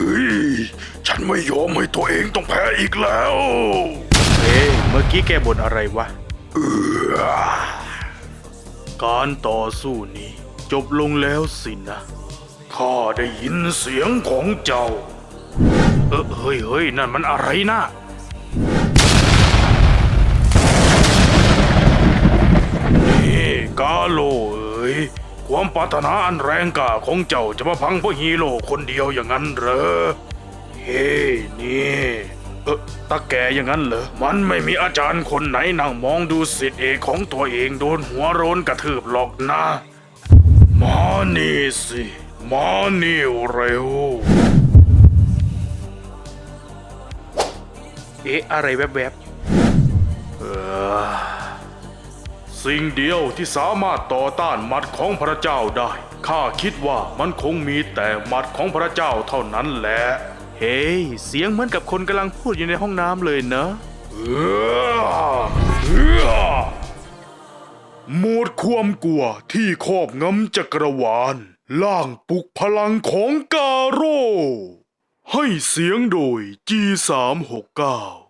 ฮ้ยฉันไม่ยอมให้ตัวเองต้องแพ้อีกแล้วเฮ้ยเมื่อกี้แกบ่นอะไรวะการต่อสู้นี้ จบลงแล้วสินะ ข้าได้ยินเสียงของเจ้า เออเฮ้ยเฮ้ยนั่นมันอะไรนะนี่กาโลเอ๋ย ความปรารถนาอันแรงกล้าของเจ้าจะมาพังเพราะฮีโร่คนเดียวอย่างนั้นเหรอ เฮ้นี่เออตาแกอย่างนั้นเหรอ มันไม่มีอาจารย์คนไหนนั่งมองดูสิทธิเอกของตัวเองโดนหัวโรนกระทืบหรอกนะมานี่สิมานี่เร็ว เอ๊ะอะไรแวบเออ สิ่งเดียวที่สามารถต่อต้านหมัดของพระเจ้าได้ ข้าคิดว่ามันคงมีแต่หมัดของพระเจ้าเท่านั้นแหละๆเฮ้ยเสียงเหมือนกับคนกำลังพูดอยู่ในห้องน้ำเลยเนอะเออเออหมดความกลัวที่ครอบงำจักรวาล ล่างปลุกพลังของกาโร่ ให้เสียงโดย G369